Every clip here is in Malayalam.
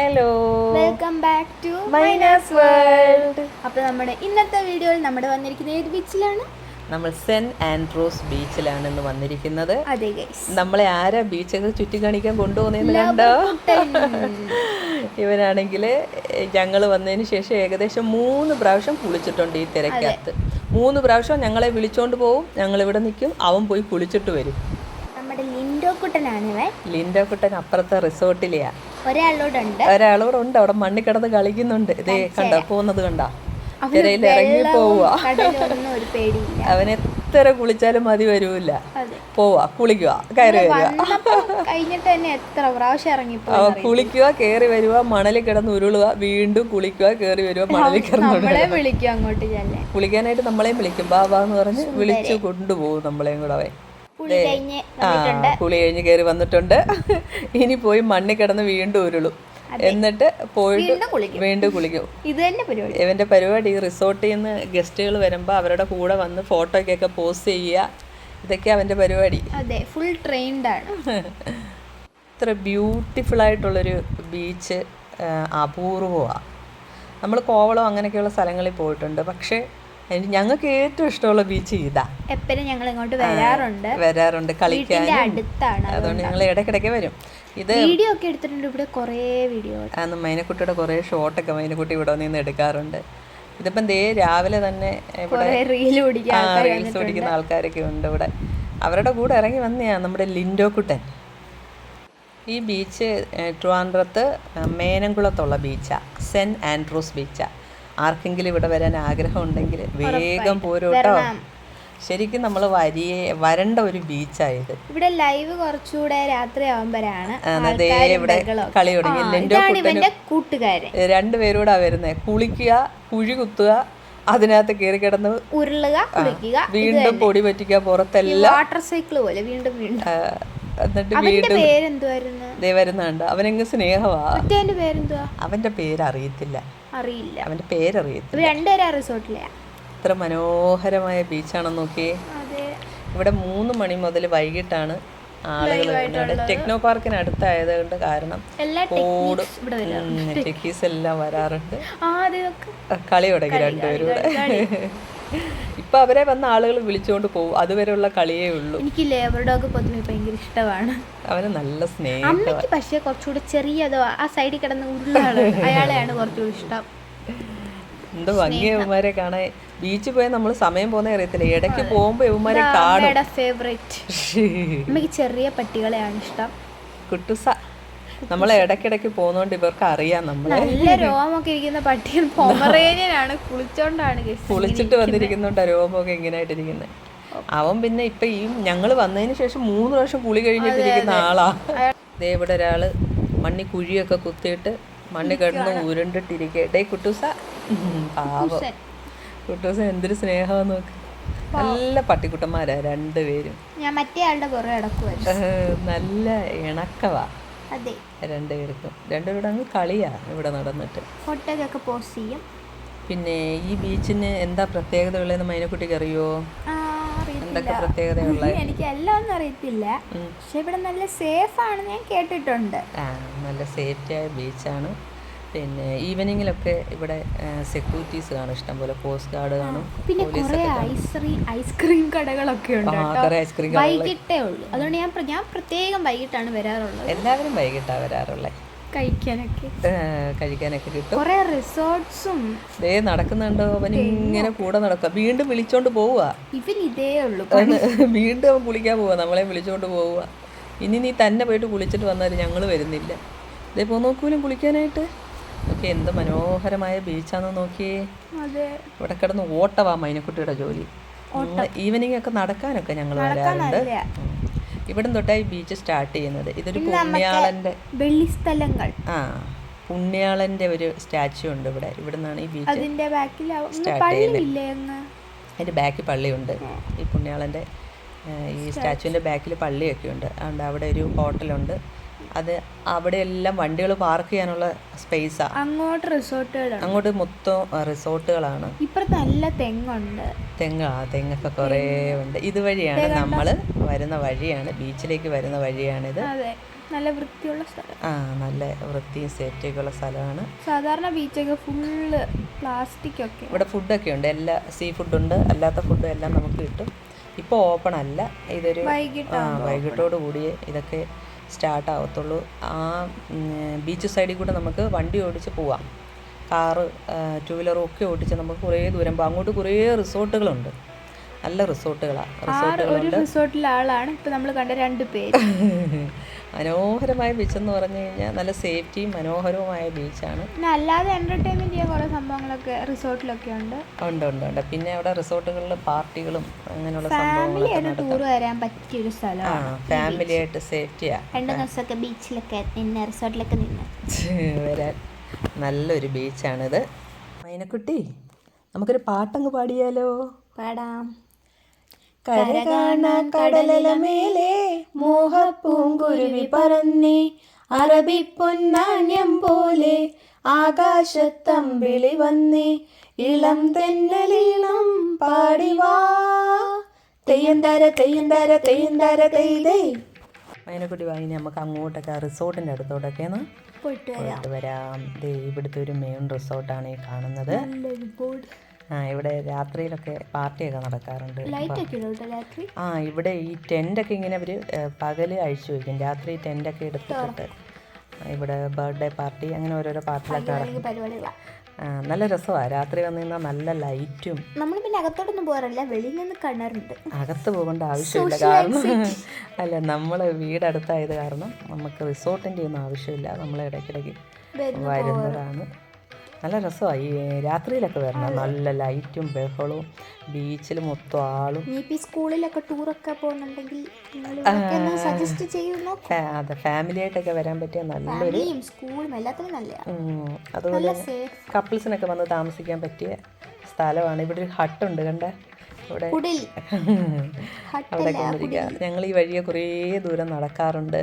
Hello welcome back to minus world അപ്പോൾ നമ്മുടെ ഇന്നത്തെ വീഡിയോയിൽ നമ്മുടെ വന്നിരിക്കുന്നത് ഏത് ബീച്ചിലാണ് നമ്മൾ സെന്റ് ആൻഡ്രോസ് ബീച്ചിലാണ് ഇന്ന് വന്നിരിക്കുന്നത്. അതെ നമ്മളെ ആരാ ബീച്ചൊക്കെ ചുറ്റി കാണിക്കാൻ കൊണ്ടുപോകുന്നതെന്ന് കണ്ടോ? ഇവനാണെങ്കിൽ ഞങ്ങൾ വന്നതിന് ശേഷം ഏകദേശം മൂന്ന് പ്രാവശ്യം കുളിച്ചിട്ടുണ്ട് ഈ തിരക്കകത്ത്. മൂന്ന് പ്രാവശ്യം ഞങ്ങളെ വിളിച്ചോണ്ട് പോവും. ഞങ്ങൾ ഇവിടെ നിൽക്കും. അവൻ പോയി കുളിച്ചിട്ട് വരും. നമ്മുടെ ലിൻഡോ കുട്ടനാണ് ഇവൻ. ലിൻഡോ കുട്ടൻ അപ്പുറത്തെ റിസോർട്ടിലെയാ. ഒരാളോടുണ്ട്. ഒരാളോട് ഉണ്ട് അവിടെ മണ്ണിൽ കിടന്ന് കളിക്കുന്നുണ്ട്. ഇതേ കണ്ട? പോകുന്നത് കണ്ട? തിരയിൽ ഇറങ്ങി പോവുക. അവന് അവൻ എത്ര കുളിച്ചാലും മതി വരൂല അതെ. പോവാ കുളിക്കുക കയറി വരിക. കഴിഞ്ഞിട്ട് തന്നെ എത്ര പ്രാവശ്യം ഇറങ്ങി കുളിക്കുക കയറി വരുക മണലിൽ കിടന്ന് ഉരുളുക വീണ്ടും കുളിക്കുക കയറി വരുക മണലിൽ കിടന്ന് വിളിക്കുക അങ്ങോട്ട് കുളിക്കാനായിട്ട് നമ്മളെയും വിളിക്കും. ബാബാ എന്ന് പറഞ്ഞ് വിളിച്ചു കൊണ്ടുപോകും നമ്മളെയും കൂടെ അവൻ. കുളി കഴിഞ്ഞ് കയറി വന്നിട്ടുണ്ട്. ഇനി പോയി മണ്ണിൽ കിടന്ന് വീണ്ടും ഉരുളും. എന്നിട്ട് പോയിട്ട് വീണ്ടും കുളിക്കും. ഇത് തന്നെ പരിപാടി. ഇവന്റെ പരിപാടി ഈ റിസോർട്ടിൽ നിന്ന് ഗസ്റ്റുകൾ വരുമ്പോൾ അവരുടെ കൂടെ വന്ന് ഫോട്ടോയ്ക്കൊക്കെ പോസ്റ്റ് ചെയ്യുക. ഇതൊക്കെ അവന്റെ പരിപാടി. അതെ ഫുൾ ട്രെയിൻഡ് ആണ്. ഇത്ര ബ്യൂട്ടിഫുൾ ആയിട്ടുള്ളൊരു ബീച്ച് അപൂർവമാണ് നമ്മൾ കോവളം അങ്ങനെയൊക്കെയുള്ള സ്ഥലങ്ങളിൽ പോയിട്ടുണ്ട്. പക്ഷേ ഞങ്ങൾക്ക് ഏറ്റവും ഇഷ്ടമുള്ള ബീച്ച് ഇതാ. എപ്പോഴും ഞങ്ങൾ ഇങ്ങോട്ട് വരാറുണ്ട്. വരാറുണ്ട് കളിക്കാൻ അടുത്താണ് അതുകൊണ്ട് ഞങ്ങൾ ഇടയ്ക്കിടയ്ക്ക് വരും. ഇത് വീഡിയോ ഒക്കെ എടുത്തിട്ടുണ്ട് ഇവിടെ കുറേ വീഡിയോ അന്ന് മൈനക്കുട്ടിയുടെ കുറേ ഷോട്ടൊക്കെ മൈനക്കുട്ടി ഇവിടെ നിന്ന് എടുക്കാറുണ്ട്. ഇതിപ്പം ദേ രാവിലെ തന്നെ ഇവിടെ റീൽസ് ഓടിക്കുന്ന ആൾക്കാരൊക്കെ ഉണ്ട് ഇവിടെ. അവരുടെ കൂടെ ഇറങ്ങി വന്നെയാ നമ്മുടെ ലിൻഡോ കുട്ടൻ. ഈ ബീച്ച് ട്രിവാൻഡ്രത്ത് മേനംകുളത്തുള്ള ബീച്ചാണ് സെന്റ് ആൻഡ്രൂസ് ബീച്ചാ ആർക്കെങ്കിലും ഇവിടെ വരാൻ ആഗ്രഹം ഉണ്ടെങ്കിൽ വേഗം പോരോട്ടോ. ശരിക്കും നമ്മൾ വരിയെ വരണ്ട ഒരു ബീച്ചായത്. ഇവിടെ ലൈവ് കുറച്ചുകൂടെ രാത്രി ആവുമ്പോഴാണ് ഇവിടെ കളി തുടങ്ങി. ലിൻഡോ കൂട്ടുകാരൻ. രണ്ടുപേരൂടാ വരുന്നത് കുളിക്കുക കുഴി കുത്തുക അതിനകത്ത് കയറി കിടന്ന് ഉരുളുക വീണ്ടും പൊടി പറ്റിക്കുക പുറത്തെല്ലാം. വാട്ടർ സൈക്കിൾ പോലെ വീണ്ടും വീണ്ടും. എന്നിട്ട് വീണ്ടും വരുന്നുണ്ട്. അവനെങ്ങ് സ്നേഹമാ അവന്റെ പേര് അറിയത്തില്ല. അറിയില്ല. അവന്റെ പേരറിയത്തില്ല. രണ്ടുപേരും ആ റിസോർട്ടിലെയാ? ഇത്ര മനോഹരമായ ബീച്ചാണെന്ന് നോക്കിയേ. ഇവിടെ മൂന്ന് മണി മുതൽ വൈകിട്ടാണ് ആളുകൾ വരുന്നത്. ടെക്നോ പാർക്കിന് അടുത്തായത് കൊണ്ട് കാരണം വരും ടെക്കീസ് എല്ലാം വരാറുണ്ട്. കളി തുടങ്ങി രണ്ടുപേരും കൂടെ ഇപ്പൊ അവരെ വന്ന ആളുകൾ വിളിച്ചുകൊണ്ട് പോകും അതുവരെയുള്ള കളിയേ ഉള്ളൂ. എനിക്ക് ലേബർ ഡോഗ് പൊതുവെ ഭയങ്കര ഇഷ്ടമാണ്. അവന് നല്ല സ്നേഹം. അമ്മയ്ക്ക് പക്ഷേ കുറച്ചുകൂടെ ചെറിയതോ ആ സൈഡിൽ കിടന്ന് ഉരുളാണ്. അയാളെയാണ് കുറച്ചുകൂടി ഇഷ്ടം. എന്തോ ഭംഗിയ ഇവന്മാരെ കാണാൻ. ബീച്ചിൽ പോയാൽ നമ്മൾ സമയം പോകുന്ന അറിയത്തില്ല. ഇടയ്ക്ക് പോകുമ്പോ ഇവന്മാരെ കാണും. ഫേവറേറ്റ് അമ്മയ്ക്ക് ചെറിയ പട്ടികളെയാണ് ഇഷ്ടം. കുട്ടുസ നമ്മൾ ഇടയ്ക്കിടയ്ക്ക് പോകുന്നോണ്ട് ഇവർക്ക് അറിയാം നമ്മളെ. നല്ല രോമൊക്കെ ഇരിക്കുന്ന പട്ടികൾ പൊമറേനിയനാണ് കുളിച്ചോണ്ടാണ്. കുളിച്ചിട്ട് രോമൊക്കെ രോമമൊക്കെ ഇങ്ങനെയായിട്ടിരിക്കുന്നത് അവൻ പിന്നെ ഇപ്പൊ ഈ ഞങ്ങൾ വന്നതിന് ശേഷം മൂന്ന് പ്രാവശ്യം കുളി കഴിഞ്ഞിട്ടിരിക്കുന്ന ആളാ. ദേ ഇവിടെ ഒരാൾ മണ്ണി കുഴിയൊക്കെ കുത്തിയിട്ട് മണ്ണി കിടന്ന് ഉരുണ്ടിട്ടിരിക്കുക ഡേ കുട്ടൂസ. പാവം. കുട്ടൂസ എന്തൊരു സ്നേഹം നോക്ക്. നല്ല പട്ടിക്കുട്ടന്മാരാ രണ്ടുപേരും. ഞാൻ മറ്റേ ആളുടെ പുറകെ നല്ല ഇണക്കവാ. രണ്ടുപേർക്കും രണ്ടുപേരുടെ അങ്ങ് കളിയാ ഇവിടെ നടന്നിട്ട്. ഫോട്ടോയൊക്കെ പോസ്റ്റ് ചെയ്യും. പിന്നെ ഈ ബീച്ചിന് എന്താ പ്രത്യേകത ഉള്ളതെന്ന് മൈനക്കുട്ടിക്ക് അറിയോ. എന്തൊക്കെ പ്രത്യേകതയുള്ള? എനിക്ക് എല്ലാം ഒന്നും അറിയത്തില്ല പക്ഷെ ഇവിടെ നല്ല സേഫ് ആണെന്ന് ഞാൻ കേട്ടിട്ടുണ്ട്. ആ നല്ല സേഫ്റ്റി ആയ ബീച്ചാണ്. പിന്നെ ഈവനിങ്ങിലൊക്കെ ഇവിടെ സെക്യൂരിറ്റീസ് കാണും. ഇഷ്ടംപോലെ പോസ്റ്റ് ഗാർഡ് കാണും. പിന്നെ കുറേ ഐസ്ക്രീം കടകളൊക്കെ ഉണ്ട് ഐസ്ക്രീം വൈകിട്ടേ ഉള്ളൂ. അതുകൊണ്ട് ഞാൻ ഞാൻ പ്രത്യേകം വൈകിട്ടാണ് വരാറുള്ളത്. എല്ലാവരും വൈകിട്ടാണ് വരാറുള്ളത് കഴിക്കാനൊക്കെ. കഴിക്കാനൊക്കെ കിട്ടും. കുറെ റിസോർട്ട്സും ദേ നടക്കുന്നുണ്ടോ? അവൻ ഇങ്ങനെ കൂടെ നടക്കുക വീണ്ടും വിളിച്ചോണ്ട് പോവുക ഇവൻ ഇതേ ഉള്ളൂ. വീണ്ടും അവൻ കുളിക്കാൻ പോവുക നമ്മളെ വിളിച്ചോണ്ട് പോവുക ഇനി നീ തന്നെ പോയിട്ട് കുളിച്ചിട്ട് വന്നാൽ ഞങ്ങൾ വരുന്നില്ല. ഇതേ പോ നോക്കൂലും കുളിക്കാനായിട്ട്? ഓക്കെ എന്ത് മനോഹരമായ ബീച്ചാന്ന് നോക്കിയേ. അതെ. ഇവിടെ കിടന്ന് ഓട്ടവാ മൈനക്കുട്ടിയുടെ ജോലി. ഈവനിങ് ഒക്കെ നടക്കാനൊക്കെ ഞങ്ങൾ വരാറുണ്ട്. ഇവിടം തൊട്ടായി ബീച്ച് സ്റ്റാർട്ട് ചെയ്യുന്നത്. ഇതൊരു പുണ്യാളന്റെ വെള്ളി സ്ഥലങ്ങൾ ആ പുണ്യാളന്റെ ഒരു സ്റ്റാച്ചു ഉണ്ട് ഇവിടെ. ഇവിടെ നിന്നാണ് ഈ ബീച്ച് അതിന്റെ ബാക്കിൽ പള്ളിയുണ്ട്. ഈ പുണ്യാളന്റെ ഈ സ്റ്റാച്ചുവിന്റെ ബാക്കിൽ പള്ളിയൊക്കെ ഉണ്ട് അതുകൊണ്ട് അവിടെ ഒരു ഹോട്ടലുണ്ട് അത് അവിടെ എല്ലാം വണ്ടികൾ പാർക്ക് ചെയ്യാനുള്ള സ്പേസാണ് അങ്ങോട്ട് റിസോർട്ടുകളാണ് അങ്ങോട്ട് മൊത്തം റിസോർട്ടുകളാണ് ഇപ്പുറത്ത് നല്ല തെങ്ങുണ്ട്. തെങ്ങാ തെങ്ങൊക്കെ കുറേ ഉണ്ട്. ഇതുവഴിയാണ് നമ്മൾ വരുന്ന വഴിയാണ്. ബീച്ചിലേക്ക് വരുന്ന വഴിയാണിത്. നല്ല വൃത്തിയുള്ള സ്ഥലം. ആ നല്ല വൃത്തിയും സേഫ്റ്റിയൊക്കെ ഉള്ള സ്ഥലമാണ്. സാധാരണ ബീച്ചൊക്കെ ഫുള്ള് പ്ലാസ്റ്റിക് ഒക്കെ. ഇവിടെ ഫുഡൊക്കെ ഉണ്ട്. എല്ലാ സീ ഫുഡുണ്ട് അല്ലാത്ത ഫുഡും എല്ലാം നമുക്ക് കിട്ടും. ഇപ്പോൾ ഓപ്പൺ അല്ല. ഇതൊരു വൈകിട്ടോട് കൂടി ഇതൊക്കെ സ്റ്റാർട്ട് ആവത്തുള്ളൂ ആ ബീച്ച് സൈഡിൽ കൂടെ നമുക്ക് വണ്ടി ഓടിച്ച് പോവാം. കാറ് ടു വീലറും ഒക്കെ ഓടിച്ച് നമുക്ക് കുറേ ദൂരം പോകാം അങ്ങോട്ട് കുറേ റിസോർട്ടുകളുണ്ട്. നല്ല റിസോർട്ടുകളാണ് റിസോർട്ടുകളുണ്ട്. റിസോർട്ടിലെ ആളാണ്. ഇപ്പൊ നമ്മൾ കണ്ട രണ്ട് പേര്. മനോഹരമായ ബീച്ച് എന്ന് പറഞ്ഞു കഴിഞ്ഞാൽ നല്ല സേഫ്റ്റിയും മനോഹരവുമായ ബീച്ചാണ് പിന്നെ അല്ലാതെ എന്റർടൈൻമെന്റ് ചെയ്യാൻ കുറെ സംഭവങ്ങളൊക്കെ റിസോർട്ടിലൊക്കെ ഉണ്ട്. ഉണ്ട് ഉണ്ട് ഉണ്ട്. പിന്നെ അവിടെ റിസോർട്ടുകളിൽ പാർട്ടികളും അങ്ങനെയുള്ള ഫാമിലി സംഭവങ്ങളൊക്കെ ആയിട്ട് ടൂർ വരാൻ പറ്റിയ ഒരു സ്ഥലമാണ് ഫാമിലി ആയിട്ട് സേഫ്റ്റിയാ രണ്ട് ദിവസമൊക്കെ ബീച്ചിലൊക്കെ നിന്ന് റിസോർട്ടിലൊക്കെ നിന്ന്. വരാൻ നല്ലൊരു ബീച്ചാണിത് മൈനക്കുട്ടി നമുക്കൊരു പാട്ടങ്ങ് പാടിയാലോ? പാടാം. കര കാണാൻ കടലല മേലെ മോഹപ്പൂങ്കുരുവി പറന്നേ. അറബി പൊന്നാണ്യം പോലെ ആകാശത്തമ്പിളി വന്നേ. ഇളം തെന്നലീളം പാടിവാ. തെയ്യന്താര തെയ്യന്താര തെയ്യന്താര തെയ്തേ. അതിനെക്കുട്ടി വാങ്ങി നമുക്ക് അങ്ങോട്ടൊക്കെ റിസോർട്ടിന്റെ അടുത്തോട്ടൊക്കെ ഒന്ന് വരാം. പോയിട്ട് വരാം. ഇവിടുത്തെ ഒരു മെയിൻ റിസോർട്ടാണ് ഈ കാണുന്നത്. ഇവിടെ രാത്രിയിലൊക്കെ പാർട്ടിയൊക്കെ നടക്കാറുണ്ട്. ആ ഇവിടെ ഈ ടെന്റൊക്കെ ഇങ്ങനെ അവർ പകൽ അഴിച്ചു വയ്ക്കും രാത്രി ടെന്റൊക്കെ എടുത്തിട്ട് ഇവിടെ ബർത്ത്ഡേ പാർട്ടി അങ്ങനെ ഓരോരോ പാർട്ടിയിലൊക്കെ നല്ല രസമാണ് രാത്രി വന്നു കഴിഞ്ഞാൽ നല്ല ലൈറ്റും. നമ്മൾ പിന്നെ അകത്തോട്ടൊന്നും പോകാറില്ല. വെളിയിൽ നിന്ന് കാണാറുണ്ട് അകത്ത് പോകേണ്ട ആവശ്യമില്ല. കാരണം അല്ല നമ്മൾ വീടടുത്തായത് കാരണം നമുക്ക് റിസോർട്ടിന്റെ ഒന്നും ആവശ്യമില്ല. നമ്മൾ ഇടയ്ക്കിടയ്ക്ക് വരുന്നു വരുന്നതാണ്. നല്ല രസമാണ് ഈ രാത്രിയിലൊക്കെ വരണം. നല്ല ലൈറ്റും ബഹളവും ബീച്ചിൽ മൊത്തം ആളും. ഇനിയിപ്പോ ഈ സ്കൂളിലൊക്കെ ടൂറൊക്കെ പോകുന്നുണ്ടെങ്കിൽ സജസ്റ്റ് ചെയ്യുന്നു അതെ ഫാമിലി ആയിട്ടൊക്കെ വരാൻ പറ്റിയ നല്ലൊരു സ്കൂളും എല്ലാത്തിനും നല്ല അതുപോലെ കപ്പിൾസിനൊക്കെ വന്ന് താമസിക്കാൻ പറ്റിയ സ്ഥലമാണ്. ഇവിടെ ഒരു ഹട്ടുണ്ട് കണ്ട. ഇവിടെ അവിടെ കൊണ്ടിരിക്കുക ഞങ്ങൾ ഈ വഴിയെ കുറേ ദൂരം നടക്കാറുണ്ട്.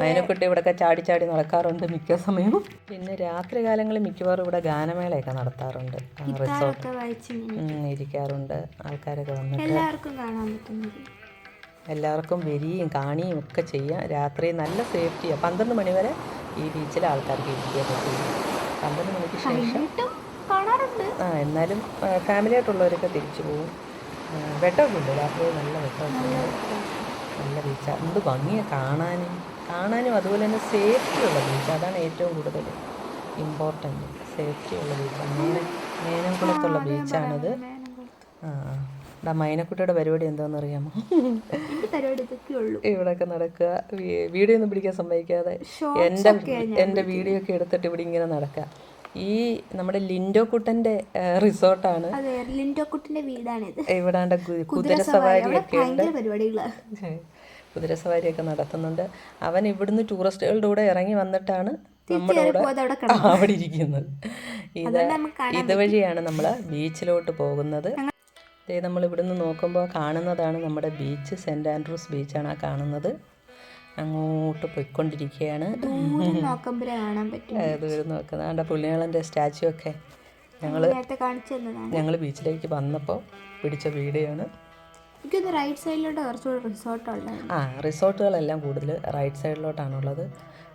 മൈനക്കുട്ടി ഇവിടെയൊക്കെ ചാടി ചാടി നടക്കാറുണ്ട് മിക്ക സമയവും. പിന്നെ രാത്രി കാലങ്ങളിൽ മിക്കവാറും ഇവിടെ ഗാനമേളയൊക്കെ നടത്താറുണ്ട്. റിസോർട്ട്. ഒക്കെ ഇരിക്കാറുണ്ട്. ആൾക്കാരൊക്കെ വന്നിട്ട്. എല്ലാവർക്കും കാണാൻ പറ്റുന്നത്. എല്ലാവർക്കും വരികയും കാണിയും ഒക്കെ ചെയ്യാം. രാത്രി നല്ല സേഫ്റ്റിയാണ് പന്ത്രണ്ട് മണി വരെ ഈ ബീച്ചിൽ ആൾക്കാർക്ക് ഇരിക്കുകയൊക്കെ ചെയ്യും പന്ത്രണ്ട് മണിക്ക് ശേഷം ആ എന്നാലും ഫാമിലി ആയിട്ടുള്ളവരൊക്കെ തിരിച്ചു പോകും. വെട്ടമൊക്കെ ഉണ്ട്. രാത്രി നല്ല വെട്ടമൊക്കെ ഉണ്ട്. നല്ല ബീച്ചാണ് എന്ത് ഭംഗിയാണ് കാണാനും. കാണാനും അതുപോലെ തന്നെ സേഫ്റ്റി ഉള്ള ബീച്ച് അതാണ് ഏറ്റവും കൂടുതൽ ഇമ്പോർട്ടന്റ് സേഫ്റ്റി ഉള്ള ബീച്ചാണ് മേന മേനംകുളത്തുള്ള ബീച്ചാണത് ആ. ഇവിടെ മൈനക്കുട്ടിയുടെ പരിപാടി എന്താണെന്ന് അറിയാമോ ഇവിടെയൊക്കെ നടക്കുക. വീഡിയോ ഒന്നും പിടിക്കാൻ സമ്മതിക്കാതെ എന്റെ എന്റെ വീഡിയോ ഒക്കെ എടുത്തിട്ട് ഇവിടെ ഇങ്ങനെ നടക്കുക. ഈ നമ്മുടെ ലിൻഡോ കുട്ടന്റെ റിസോർട്ടാണ്. ലിൻഡോ കുട്ടന്റെ വീടാണിത്. ഇവിടാണ്ട് കുതിര ഉണ്ട്. പരിപാടികളാ. കുതിര സവാരിയൊക്കെ നടത്തുന്നുണ്ട്. അവൻ ഇവിടുന്ന് ടൂറിസ്റ്റുകളുടെ കൂടെ ഇറങ്ങി വന്നിട്ടാണ് നമ്മുടെ കൂടെ അവിടെ ഇരിക്കുന്നത്. ഇത് ഇതുവഴിയാണ് നമ്മൾ ബീച്ചിലോട്ട് പോകുന്നത്. നമ്മൾ ഇവിടുന്ന് നോക്കുമ്പോൾ കാണുന്നതാണ് നമ്മുടെ ബീച്ച് സെന്റ് ആൻഡ്രൂസ് ബീച്ചാണ് ആ കാണുന്നത്. അങ്ങോട്ട് പോയിക്കൊണ്ടിരിക്കുകയാണ്. ദൂരം നോക്കുമ്പോഴേ കാണാൻ പറ്റും. ദൂരം നോക്കുന്നത്. ആണ്ട പുള്ളിയാളന്റെ സ്റ്റാച്ചു ഒക്കെ? ഞങ്ങൾ ഞങ്ങൾ ബീച്ചിലേക്ക് വന്നപ്പോൾ പിടിച്ച വീഡിയോ ആണ് എനിക്കൊന്ന് റൈറ്റ് സൈഡിലോട്ട് കുറച്ചുകൂടി റിസോർട്ട് ആ റിസോർട്ടുകളെല്ലാം കൂടുതൽ റൈറ്റ് സൈഡിലോട്ടാണുള്ളത്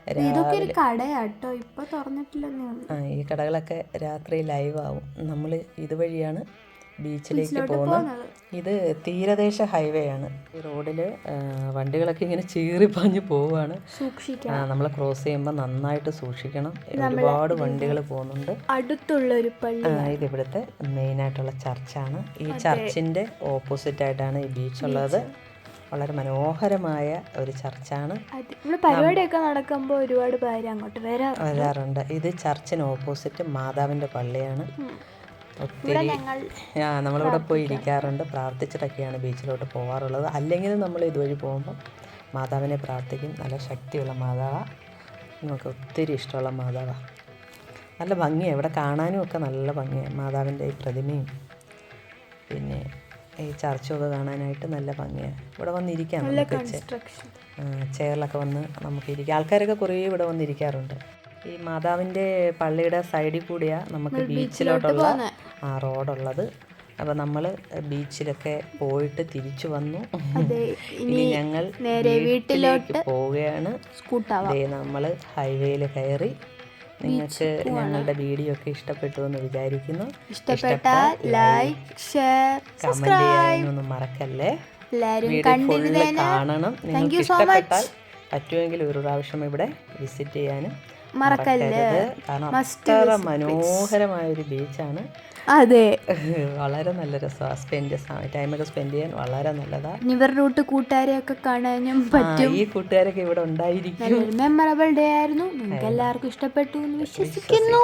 ഇതൊക്കെ ഒരു കടയാട്ടോ. ഇപ്പൊ തുറന്നിട്ടില്ലെന്നേ ഉള്ളൂ. ആ ഈ കടകളൊക്കെ രാത്രി ലൈവ് ആവും. നമ്മൾ ഇതുവഴിയാണ് ബീച്ചിലേക്ക് പോകുന്നു. ഇത് തീരദേശ ഹൈവേ ആണ്. ഈ റോഡിൽ വണ്ടികളൊക്കെ ഇങ്ങനെ ചീറിപ്പാഞ്ഞ് പോവാണ്. നമ്മൾ ക്രോസ് ചെയ്യുമ്പോൾ നന്നായിട്ട് സൂക്ഷിക്കണം. ഒരുപാട് വണ്ടികൾ പോകുന്നുണ്ട്. അടുത്തുള്ള ഒരു പള്ളി ഇത് ഇവിടുത്തെ മെയിൻ ആയിട്ടുള്ള ചർച്ചാണ്. ഈ ചർച്ചിന്റെ ഓപ്പോസിറ്റ് ആയിട്ടാണ് ഈ ബീച്ച് ഉള്ളത്. വളരെ മനോഹരമായ ഒരു ചർച്ചാണ്. പരിപാടിയൊക്കെ നടക്കുമ്പോൾ ഒരുപാട് പേര് അങ്ങോട്ട് വരാം വരാറുണ്ട്. ഇത് ചർച്ചിന് ഓപ്പോസിറ്റ് മാതാവിന്റെ പള്ളിയാണ്. ഒത്തിരി ആ നമ്മളിവിടെ പോയി ഇരിക്കാറുണ്ട് പ്രാർത്ഥിച്ചിട്ടൊക്കെയാണ് ബീച്ചിലോട്ട് പോകാറുള്ളത് അല്ലെങ്കിൽ നമ്മൾ ഇതുവഴി പോകുമ്പോൾ മാതാവിനെ പ്രാർത്ഥിക്കും. നല്ല ശക്തിയുള്ള മാതാവ. നമുക്ക് ഒത്തിരി ഇഷ്ടമുള്ള മാതാവ. നല്ല ഭംഗിയാണ് ഇവിടെ കാണാനും ഒക്കെ നല്ല ഭംഗിയാണ് മാതാവിന്റെ ഈ പ്രതിമയും പിന്നെ ഈ ചർച്ചൊക്കെ കാണാനായിട്ട് നല്ല ഭംഗിയാണ് ഇവിടെ വന്നിരിക്കാം നമുക്ക് ചെയറിലൊക്കെ വന്ന് നമുക്ക് ഇരിക്കാം. ആൾക്കാരൊക്കെ കുറേ ഇവിടെ വന്നിരിക്കാറുണ്ട്. ഈ മാതാവിന്റെ പള്ളിയുടെ സൈഡിൽ കൂടിയാണ് നമുക്ക് ബീച്ചിലോട്ടുള്ള ആ റോഡുള്ളത്. അപ്പോൾ നമ്മൾ ബീച്ചിലൊക്കെ പോയിട്ട് തിരിച്ചു വന്നു. ഇനി ഞങ്ങൾ നേരെ വീട്ടിലേക്ക് പോവുകയാണ്. നമ്മൾ ഹൈവേയിൽ കയറി നിങ്ങൾക്ക് ഞങ്ങളുടെ വീഡിയോ ഒക്കെ ഇഷ്ടപ്പെട്ടു എന്ന് വിചാരിക്കുന്നു. ഇഷ്ടപ്പെട്ടാൽ ലൈക്ക് ഷെയർ കമന്റ് ചെയ്യാനൊന്നും മറക്കല്ലേ? കാണണം. നിങ്ങൾക്ക് ഇഷ്ടപ്പെട്ടാൽ പറ്റുമെങ്കിൽ ഒരു പ്രാവശ്യം ഇവിടെ വിസിറ്റ് ചെയ്യാനും മറക്കല്ലേ. കാരണം അത്ര മനോഹരമായ ഒരു ബീച്ചാണ്. അതെ. വളരെ നല്ല രസമാണ് സ്പെൻഡ് ടൈമൊക്കെ സ്പെൻഡ് ചെയ്യാൻ വളരെ നല്ലതാണ് ഇവരുടെ റൂട്ട് കൂട്ടുകാരെയൊക്കെ കാണാനും പറ്റും. ഈ കൂട്ടുകാരൊക്കെ ഇവിടെ ഉണ്ടായിരിക്കും. മെമ്മറബിൾ ഡേ ആയിരുന്നു. നിങ്ങൾക്ക് എല്ലാവർക്കും ഇഷ്ടപ്പെട്ടു എന്ന് വിശ്വസിക്കുന്നു.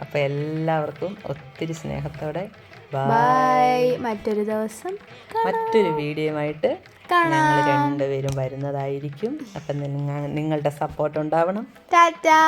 അപ്പൊ എല്ലാവർക്കും ഒത്തിരി സ്നേഹത്തോടെ ബൈ മറ്റൊരു ദിവസം മറ്റൊരു വീഡിയോയുമായിട്ട് ഞങ്ങൾ രണ്ടുപേരും വരുന്നതായിരിക്കും. അപ്പം നിങ്ങളുടെ സപ്പോർട്ട് ഉണ്ടാവണം. ടാറ്റാ